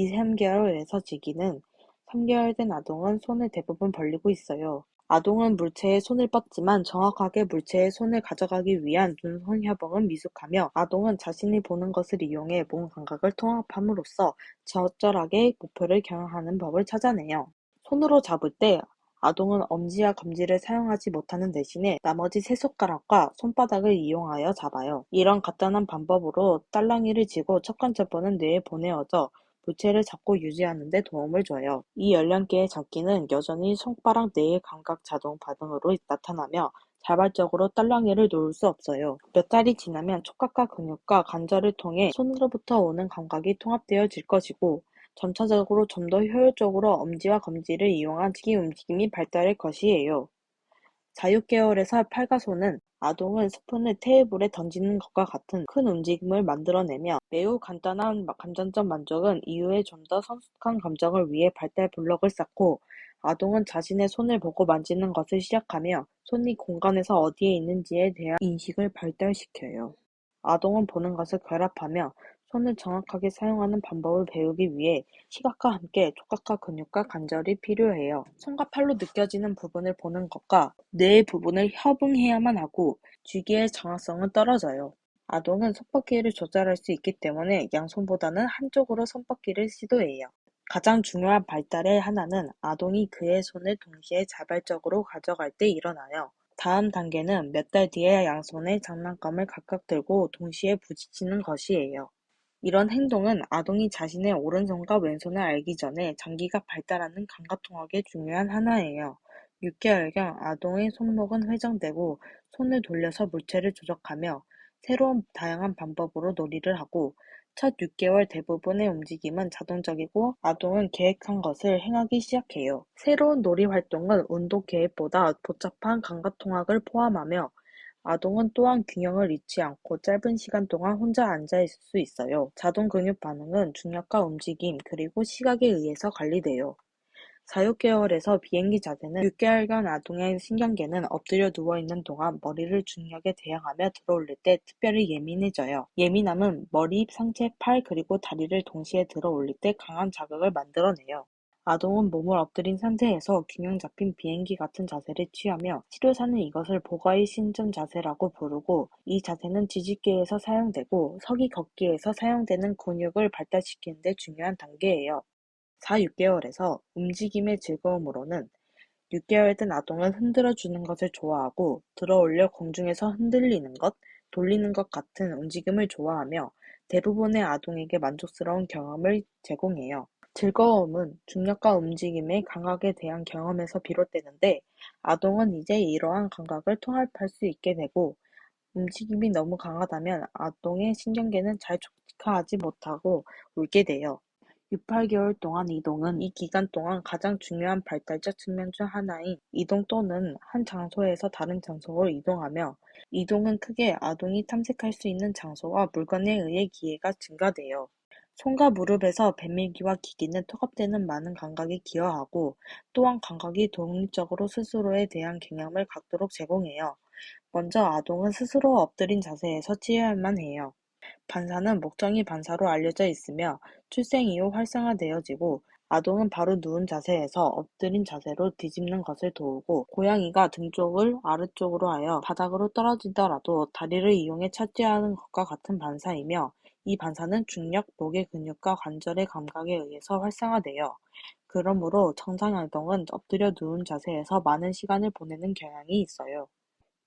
2, 3개월에서 지기는 3개월 된 아동은 손을 대부분 벌리고 있어요. 아동은 물체에 손을 뻗지만 정확하게 물체에 손을 가져가기 위한 눈손 협응은 미숙하며 아동은 자신이 보는 것을 이용해 몸 감각을 통합함으로써 적절하게 목표를 겨냥하는 법을 찾아내요. 손으로 잡을 때 아동은 엄지와 검지를 사용하지 못하는 대신에 나머지 세 손가락과 손바닥을 이용하여 잡아요. 이런 간단한 방법으로 딸랑이를 쥐고 척간접번은 뇌에 보내어져 물체를 잡고 유지하는 데 도움을 줘요. 이 연령대의 잡기는 여전히 손가락 내의 감각 자동 반응으로 나타나며 자발적으로 딸랑이를 놓을 수 없어요. 몇 달이 지나면 촉각과 근육과 관절을 통해 손으로부터 오는 감각이 통합되어질 것이고 점차적으로 좀 더 효율적으로 엄지와 검지를 이용한 기기 움직임이 발달할 것이에요. 4, 6개월에서 팔과손은 아동은 스푼을 테이블에 던지는 것과 같은 큰 움직임을 만들어내며 매우 간단한 감정적 만족은 이후에 좀 더 성숙한 감정을 위해 발달 블록을 쌓고 아동은 자신의 손을 보고 만지는 것을 시작하며 손이 공간에서 어디에 있는지에 대한 인식을 발달시켜요. 아동은 보는 것을 결합하며 손을 정확하게 사용하는 방법을 배우기 위해 시각과 함께 촉각과 근육과 관절이 필요해요. 손과 팔로 느껴지는 부분을 보는 것과 뇌의 부분을 협응해야만 하고 쥐기의 정확성은 떨어져요. 아동은 손바퀴를 조절할 수 있기 때문에 양손보다는 한쪽으로 손바퀴를 시도해요. 가장 중요한 발달의 하나는 아동이 그의 손을 동시에 자발적으로 가져갈 때 일어나요. 다음 단계는 몇 달 뒤에 양손에 장난감을 각각 들고 동시에 부딪히는 것이에요. 이런 행동은 아동이 자신의 오른손과 왼손을 알기 전에 장기가 발달하는 감각통역의 중요한 하나예요. 6개월경 아동의 손목은 회전되고 손을 돌려서 물체를 조작하며 새로운 다양한 방법으로 놀이를 하고 첫 6개월 대부분의 움직임은 자동적이고 아동은 계획한 것을 행하기 시작해요. 새로운 놀이 활동은 운동 계획보다 복잡한 감각통학을 포함하며 아동은 또한 균형을 잃지 않고 짧은 시간 동안 혼자 앉아 있을 수 있어요. 자동 근육 반응은 중력과 움직임 그리고 시각에 의해서 관리돼요. 4, 6개월에서 비행기 자세는 6개월간 아동의 신경계는 엎드려 누워있는 동안 머리를 중력에 대항하며 들어올릴 때 특별히 예민해져요. 예민함은 머리, 상체, 팔 그리고 다리를 동시에 들어올릴 때 강한 자극을 만들어내요. 아동은 몸을 엎드린 상태에서 균형 잡힌 비행기 같은 자세를 취하며 치료사는 이것을 보가의 신전 자세라고 부르고 이 자세는 지지기에서 사용되고 서기 걷기에서 사용되는 근육을 발달시키는 데 중요한 단계예요. 4, 6개월에서 움직임의 즐거움으로는 6개월 된 아동은 흔들어 주는 것을 좋아하고 들어 올려 공중에서 흔들리는 것, 돌리는 것 같은 움직임을 좋아하며 대부분의 아동에게 만족스러운 경험을 제공해요. 즐거움은 중력과 움직임의 감각에 대한 경험에서 비롯되는데 아동은 이제 이러한 감각을 통합할 수 있게 되고 움직임이 너무 강하다면 아동의 신경계는 잘 촉tik하지 못하고 울게 돼요. 6, 8개월 동안 이동은 이 기간 동안 가장 중요한 발달적 측면 중 하나인 이동 또는 한 장소에서 다른 장소로 이동하며 이동은 크게 아동이 탐색할 수 있는 장소와 물건에 의해 기회가 증가돼요. 손과 무릎에서 배밀기와 기기는 통합되는 많은 감각에 기여하고 또한 감각이 독립적으로 스스로에 대한 개념을 갖도록 제공해요. 먼저 아동은 스스로 엎드린 자세에서 치여야만 해요. 반사는 목적이 반사로 알려져 있으며 출생 이후 활성화되어지고 아동은 바로 누운 자세에서 엎드린 자세로 뒤집는 것을 도우고 고양이가 등 쪽을 아래쪽으로 하여 바닥으로 떨어지더라도 다리를 이용해 차지하는 것과 같은 반사이며 이 반사는 중력, 목의 근육과 관절의 감각에 의해서 활성화되어 그러므로 정상 아동은 엎드려 누운 자세에서 많은 시간을 보내는 경향이 있어요.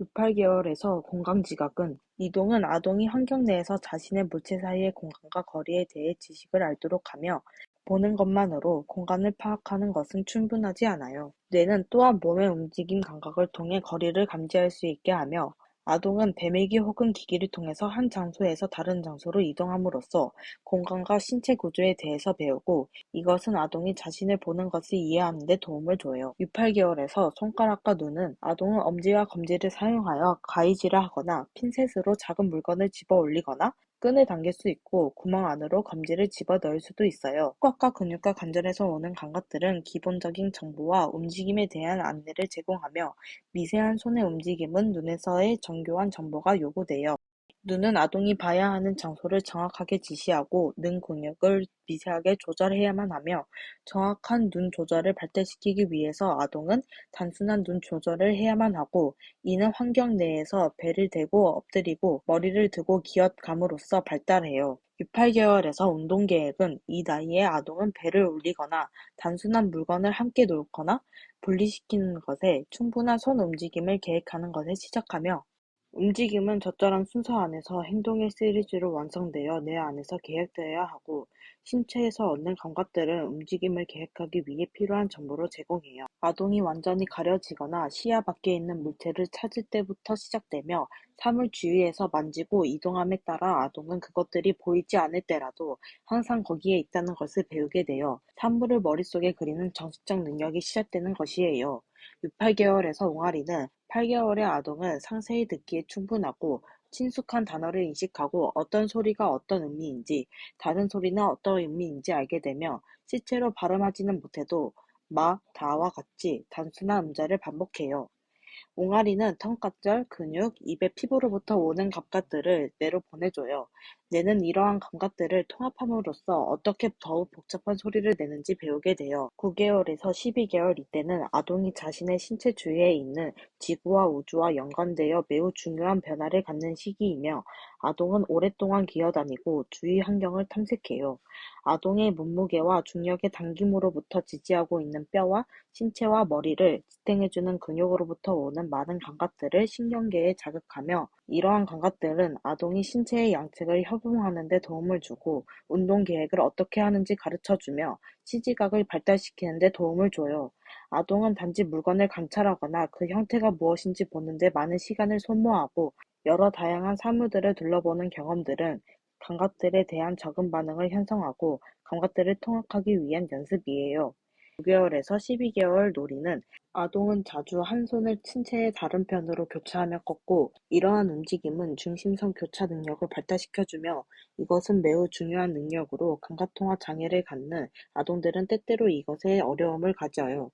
6, 8개월에서 공간지각은 이동은 아동이 환경 내에서 자신의 물체 사이의 공간과 거리에 대해 지식을 알도록 하며 보는 것만으로 공간을 파악하는 것은 충분하지 않아요. 뇌는 또한 몸의 움직임 감각을 통해 거리를 감지할 수 있게 하며 아동은 배밀기 혹은 기기를 통해서 한 장소에서 다른 장소로 이동함으로써 공간과 신체 구조에 대해서 배우고 이것은 아동이 자신을 보는 것을 이해하는 데 도움을 줘요. 6, 8개월에서 손가락과 눈은 아동은 엄지와 검지를 사용하여 가위질을 하거나 핀셋으로 작은 물건을 집어 올리거나 끈을 당길 수 있고 구멍 안으로 검지를 집어 넣을 수도 있어요. 촉각과 근육과 관절에서 오는 감각들은 기본적인 정보와 움직임에 대한 안내를 제공하며 미세한 손의 움직임은 눈에서의 정교한 정보가 요구돼요. 눈은 아동이 봐야 하는 장소를 정확하게 지시하고 눈 근육을 미세하게 조절해야만 하며 정확한 눈 조절을 발달시키기 위해서 아동은 단순한 눈 조절을 해야만 하고 이는 환경 내에서 배를 대고 엎드리고 머리를 드고 기어감으로써 발달해요. 6, 8개월에서 운동 계획은 이 나이에 아동은 배를 울리거나 단순한 물건을 함께 놓거나 분리시키는 것에 충분한 손 움직임을 계획하는 것에 시작하며 움직임은 적절한 순서 안에서 행동의 시리즈로 완성되어 뇌 안에서 계획되어야 하고 신체에서 얻는 감각들은 움직임을 계획하기 위해 필요한 정보를 제공해요. 아동이 완전히 가려지거나 시야 밖에 있는 물체를 찾을 때부터 시작되며 사물 주위에서 만지고 이동함에 따라 아동은 그것들이 보이지 않을 때라도 항상 거기에 있다는 것을 배우게 되어 사물을 머릿속에 그리는 정식적 능력이 시작되는 것이에요. 6, 8개월에서 옹알이는 8개월의 아동은 상세히 듣기에 충분하고 친숙한 단어를 인식하고 어떤 소리가 어떤 의미인지 다른 소리는 어떤 의미인지 알게 되며 실제로 발음하지는 못해도 마, 다와 같이 단순한 음자를 반복해요. 옹알이는 턱관절, 근육, 입의 피부로부터 오는 감각들을 뇌로 보내줘요. 뇌는 이러한 감각들을 통합함으로써 어떻게 더욱 복잡한 소리를 내는지 배우게 돼요. 9개월에서 12개월 이때는 아동이 자신의 신체 주위에 있는 지구와 우주와 연관되어 매우 중요한 변화를 갖는 시기이며 아동은 오랫동안 기어다니고 주위 환경을 탐색해요. 아동의 몸무게와 중력의 당김으로부터 지지하고 있는 뼈와 신체와 머리를 지탱해주는 근육으로부터 오는 많은 감각들을 신경계에 자극하며 이러한 감각들은 아동이 신체의 양측을 협응하는 데 도움을 주고 운동 계획을 어떻게 하는지 가르쳐 주며 시지각을 발달시키는 데 도움을 줘요. 아동은 단지 물건을 관찰하거나 그 형태가 무엇인지 보는 데 많은 시간을 소모하고 여러 다양한 사물들을 둘러보는 경험들은 감각들에 대한 적응 반응을 형성하고 감각들을 통합하기 위한 연습이에요. 9개월에서 12개월 놀이는 아동은 자주 한 손을 신체의 다른 편으로 교차하며 꺾고 이러한 움직임은 중심선 교차 능력을 발달시켜주며 이것은 매우 중요한 능력으로 감각통합 장애를 갖는 아동들은 때때로 이것에 어려움을 가져요.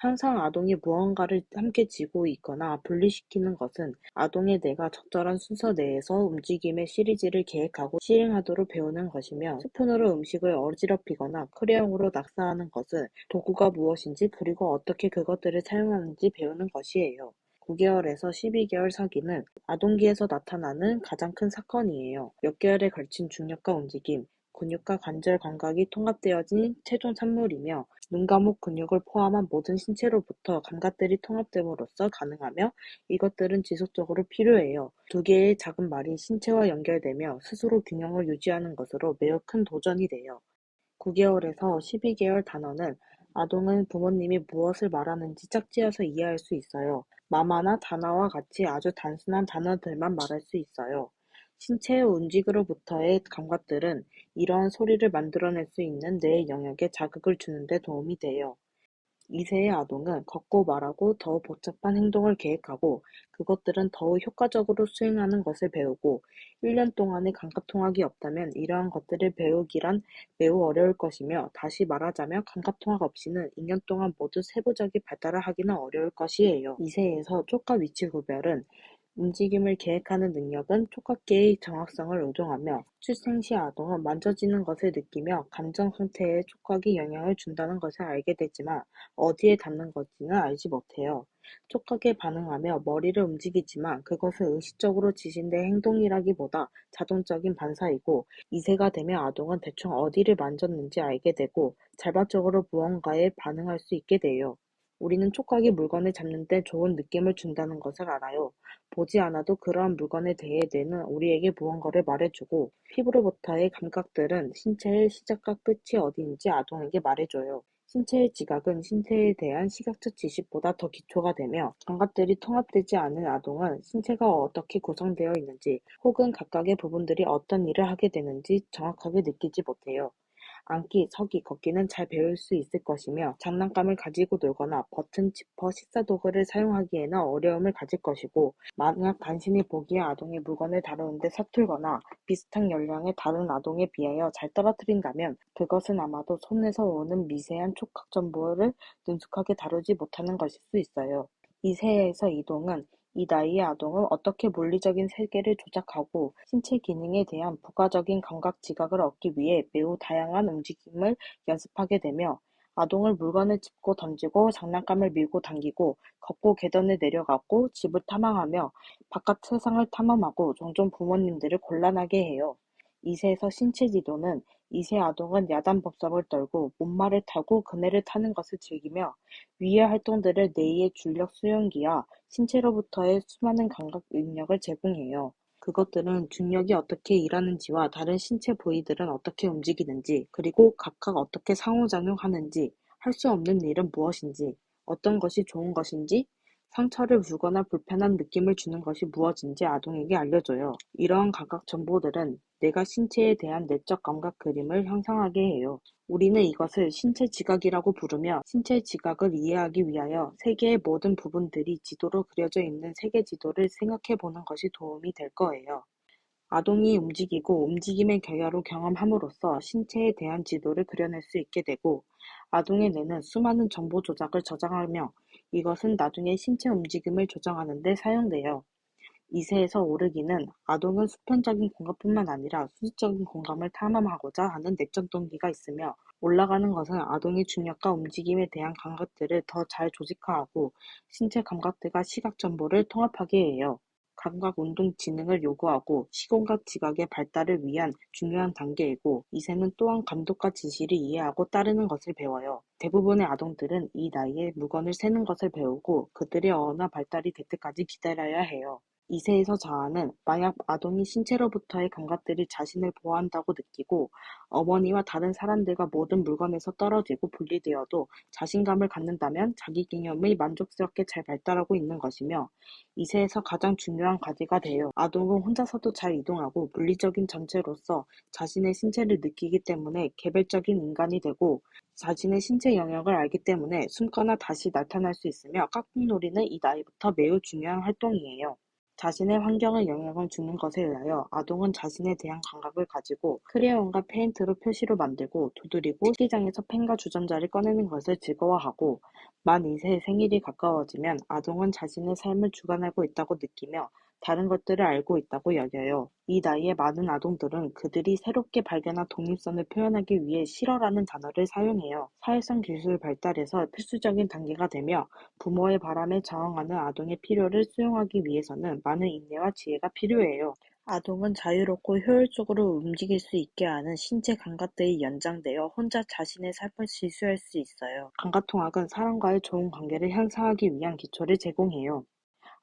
항상 아동이 무언가를 함께 쥐고 있거나 분리시키는 것은 아동의 뇌가 적절한 순서 내에서 움직임의 시리즈를 계획하고 실행하도록 배우는 것이며 스푼으로 음식을 어지럽히거나 크레용으로 낙서하는 것은 도구가 무엇인지 그리고 어떻게 그것들을 사용하는지 배우는 것이에요. 9개월에서 12개월 사기는 아동기에서 나타나는 가장 큰 사건이에요. 몇 개월에 걸친 중력과 움직임, 근육과 관절 감각이 통합되어진 최종 산물이며 눈 감목 근육을 포함한 모든 신체로부터 감각들이 통합됨으로써 가능하며 이것들은 지속적으로 필요해요. 두 개의 작은 말이 신체와 연결되며 스스로 균형을 유지하는 것으로 매우 큰 도전이 돼요. 9개월에서 12개월 단어는 아동은 부모님이 무엇을 말하는지 짝지어서 이해할 수 있어요. 마마나 다나와 같이 아주 단순한 단어들만 말할 수 있어요. 신체의 움직임으로부터의 감각들은 이러한 소리를 만들어낼 수 있는 뇌의 영역에 자극을 주는 데 도움이 돼요. 2세의 아동은 걷고 말하고 더 복잡한 행동을 계획하고 그것들은 더욱 효과적으로 수행하는 것을 배우고 1년 동안의 감각 통합이 없다면 이러한 것들을 배우기란 매우 어려울 것이며 다시 말하자면 감각 통합 없이는 2년 동안 모두 세부적인 발달을 하기는 어려울 것이에요. 2세에서 촉과 위치 구별은 움직임을 계획하는 능력은 촉각계의 정확성을 의존하며 출생 시 아동은 만져지는 것을 느끼며 감정 상태에 촉각이 영향을 준다는 것을 알게 되지만 어디에 닿는 건지는 알지 못해요. 촉각에 반응하며 머리를 움직이지만 그것은 의식적으로 지신된 행동이라기보다 자동적인 반사이고 2세가 되면 아동은 대충 어디를 만졌는지 알게 되고 자발적으로 무언가에 반응할 수 있게 돼요. 우리는 촉각이 물건을 잡는 데 좋은 느낌을 준다는 것을 알아요. 보지 않아도 그러한 물건에 대해 뇌는 우리에게 무언가를 말해주고 피부로부터의 감각들은 신체의 시작과 끝이 어디인지 아동에게 말해줘요. 신체의 지각은 신체에 대한 시각적 지식보다 더 기초가 되며 감각들이 통합되지 않은 아동은 신체가 어떻게 구성되어 있는지 혹은 각각의 부분들이 어떤 일을 하게 되는지 정확하게 느끼지 못해요. 앉기, 서기, 걷기는 잘 배울 수 있을 것이며 장난감을 가지고 놀거나 버튼, 지퍼, 식사 도구를 사용하기에는 어려움을 가질 것이고 만약 당신이 보기에 아동이 물건을 다루는데 서툴거나 비슷한 연령의 다른 아동에 비하여 잘 떨어뜨린다면 그것은 아마도 손에서 오는 미세한 촉각 정보를 능숙하게 다루지 못하는 것일 수 있어요. 이 세에서 이동은 이 나이의 아동은 어떻게 물리적인 세계를 조작하고 신체 기능에 대한 부가적인 감각 지각을 얻기 위해 매우 다양한 움직임을 연습하게 되며 아동을 물건을 짚고 던지고 장난감을 밀고 당기고 걷고 계단을 내려가고 집을 탐험하며 바깥 세상을 탐험하고 종종 부모님들을 곤란하게 해요. 2세에서 신체 지도는 2세 아동은 야단 법석을 떨고 못말을 타고 그네를 타는 것을 즐기며 위의 활동들을 뇌의 줄력 수용기와 신체로부터의 수많은 감각 능력을 제공해요. 그것들은 중력이 어떻게 일하는지와 다른 신체 부위들은 어떻게 움직이는지, 그리고 각각 어떻게 상호작용하는지, 할 수 없는 일은 무엇인지, 어떤 것이 좋은 것인지, 상처를 주거나 불편한 느낌을 주는 것이 무엇인지 아동에게 알려줘요. 이러한 감각 정보들은 내가 신체에 대한 내적 감각 그림을 형성하게 해요. 우리는 이것을 신체 지각이라고 부르며 신체 지각을 이해하기 위하여 세계의 모든 부분들이 지도로 그려져 있는 세계 지도를 생각해 보는 것이 도움이 될 거예요. 아동이 움직이고 움직임의 결과로 경험함으로써 신체에 대한 지도를 그려낼 수 있게 되고 아동의 뇌는 수많은 정보 조작을 저장하며 이것은 나중에 신체 움직임을 조정하는 데 사용돼요. 2세에서 오르기는 아동은 수평적인 공간뿐만 아니라 수직적인 공간을 탐험하고자 하는 내적 동기가 있으며 올라가는 것은 아동의 중력과 움직임에 대한 감각들을 더 잘 조직화하고 신체 감각들과 시각 정보를 통합하게 해요. 감각 운동 지능을 요구하고 시공각 지각의 발달을 위한 중요한 단계이고 이세는 또한 감독과 지시를 이해하고 따르는 것을 배워요. 대부분의 아동들은 이 나이에 물건을 세는 것을 배우고 그들의 언어 발달이 될 때까지 기다려야 해요. 2세에서 자아는 만약 아동이 신체로부터의 감각들이 자신을 보호한다고 느끼고 어머니와 다른 사람들과 모든 물건에서 떨어지고 분리되어도 자신감을 갖는다면 자기 개념이 만족스럽게 잘 발달하고 있는 것이며 2세에서 가장 중요한 과제가 돼요. 아동은 혼자서도 잘 이동하고 물리적인 전체로서 자신의 신체를 느끼기 때문에 개별적인 인간이 되고 자신의 신체 영역을 알기 때문에 숨거나 다시 나타날 수 있으며 깍둑놀이는 이 나이부터 매우 중요한 활동이에요. 자신의 환경에 영향을 주는 것에 의하여 아동은 자신에 대한 감각을 가지고 크레용과 페인트로 표시로 만들고 두드리고 식기장에서 펜과 주전자를 꺼내는 것을 즐거워하고 만 2세의 생일이 가까워지면 아동은 자신의 삶을 주관하고 있다고 느끼며 다른 것들을 알고 있다고 여겨요. 이 나이에 많은 아동들은 그들이 새롭게 발견한 독립성을 표현하기 위해 실어라는 단어를 사용해요. 사회성 기술 발달에서 필수적인 단계가 되며 부모의 바람에 저항하는 아동의 필요를 수용하기 위해서는 많은 인내와 지혜가 필요해요. 아동은 자유롭고 효율적으로 움직일 수 있게 하는 신체 감각들이 연장되어 혼자 자신의 삶을 실수할 수 있어요. 감각 통학은 사람과의 좋은 관계를 형성하기 위한 기초를 제공해요.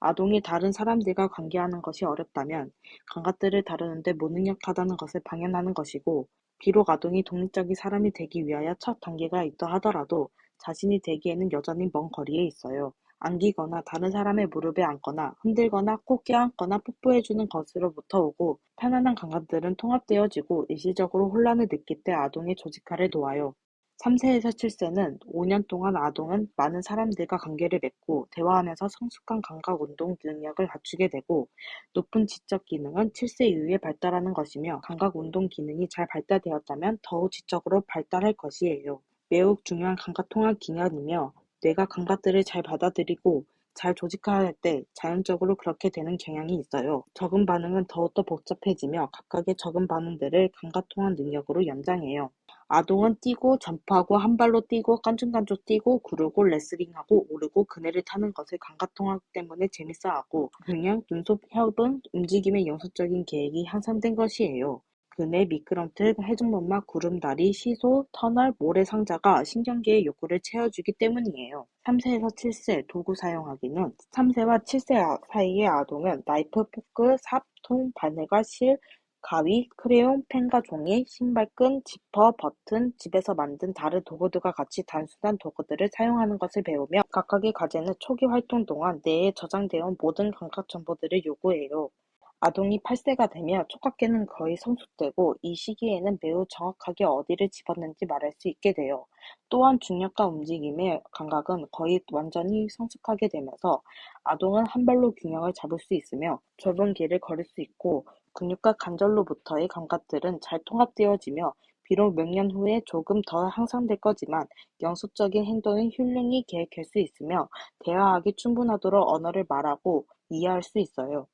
아동이 다른 사람들과 관계하는 것이 어렵다면 감각들을 다루는데 무능력하다는 것을 방연하는 것이고 비록 아동이 독립적인 사람이 되기 위하여 첫 단계가 있다 하더라도 자신이 되기에는 여전히 먼 거리에 있어요. 안기거나 다른 사람의 무릎에 앉거나 흔들거나 꼭 껴안거나 뽀뽀해주는 것으로부터 오고 편안한 감각들은 통합되어지고 일시적으로 혼란을 느낄 때 아동의 조직화를 도와요. 3세에서 7세는 5년 동안 아동은 많은 사람들과 관계를 맺고 대화하면서 성숙한 감각 운동 능력을 갖추게 되고 높은 지적 기능은 7세 이후에 발달하는 것이며 감각 운동 기능이 잘 발달되었다면 더욱 지적으로 발달할 것이에요. 매우 중요한 감각 통합 기간이며 뇌가 감각들을 잘 받아들이고 잘 조직화할 때 자연적으로 그렇게 되는 경향이 있어요. 적응 반응은 더욱더 복잡해지며 각각의 적응 반응들을 감각 통합 능력으로 연장해요. 아동은 뛰고 점프하고 한 발로 뛰고 깐죽깐죽 뛰고 구르고 레슬링하고 오르고 그네를 타는 것을 감각통학 때문에 재밌어하고 그냥 눈썹, 혀등, 움직임의 영속적인 계획이 향상된 것이에요. 그네, 미끄럼틀, 해중문막, 구름다리, 시소, 터널, 모래상자가 신경계의 욕구를 채워주기 때문이에요. 3세에서 7세 도구 사용하기는 3세와 7세 사이의 아동은 나이프, 포크, 삽, 통, 바늘과 실, 가위, 크레용, 펜과 종이, 신발끈, 지퍼, 버튼, 집에서 만든 다른 도구들과 같이 단순한 도구들을 사용하는 것을 배우며 각각의 과제는 초기 활동 동안 뇌에 저장되어 온 모든 감각 정보들을 요구해요. 아동이 8세가 되며 촉각계는 거의 성숙되고 이 시기에는 매우 정확하게 어디를 집었는지 말할 수 있게 돼요. 또한 중력과 움직임의 감각은 거의 완전히 성숙하게 되면서 아동은 한 발로 균형을 잡을 수 있으며 좁은 길을 걸을 수 있고 근육과 관절로부터의 감각들은 잘 통합되어지며 비록 몇 년 후에 조금 더 향상될 거지만 영속적인 행동은 훌륭히 계획할 수 있으며 대화하기 충분하도록 언어를 말하고 이해할 수 있어요.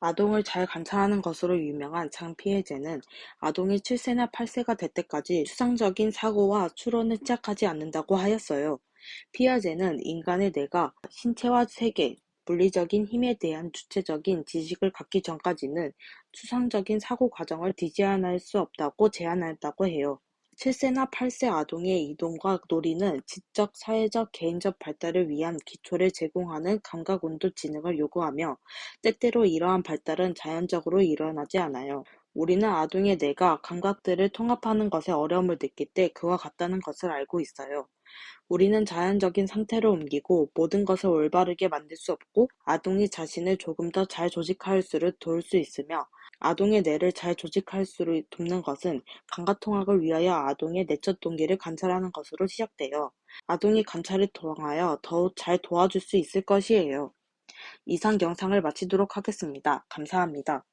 아동을 잘 관찰하는 것으로 유명한 장 피에제는 아동이 7세나 8세가 될 때까지 추상적인 사고와 추론을 시작하지 않는다고 하였어요. 피아제는 인간의 뇌가 신체와 세계, 물리적인 힘에 대한 주체적인 지식을 갖기 전까지는 추상적인 사고 과정을 디자인할 수 없다고 제안했다고 해요. 7세나 8세 아동의 이동과 놀이는 지적, 사회적, 개인적 발달을 위한 기초를 제공하는 감각운동 지능을 요구하며 때때로 이러한 발달은 자연적으로 일어나지 않아요. 우리는 아동의 뇌가 감각들을 통합하는 것에 어려움을 느낄 때 그와 같다는 것을 알고 있어요. 우리는 자연적인 상태로 옮기고 모든 것을 올바르게 만들 수 없고 아동이 자신을 조금 더 잘 조직할 수를 도울 수 있으며 아동의 뇌를 잘 조직할 수를 돕는 것은 감각 통합을 위하여 아동의 내적 동기를 관찰하는 것으로 시작돼요. 아동이 관찰을 통하여 더욱 잘 도와줄 수 있을 것이에요. 이상 영상을 마치도록 하겠습니다. 감사합니다.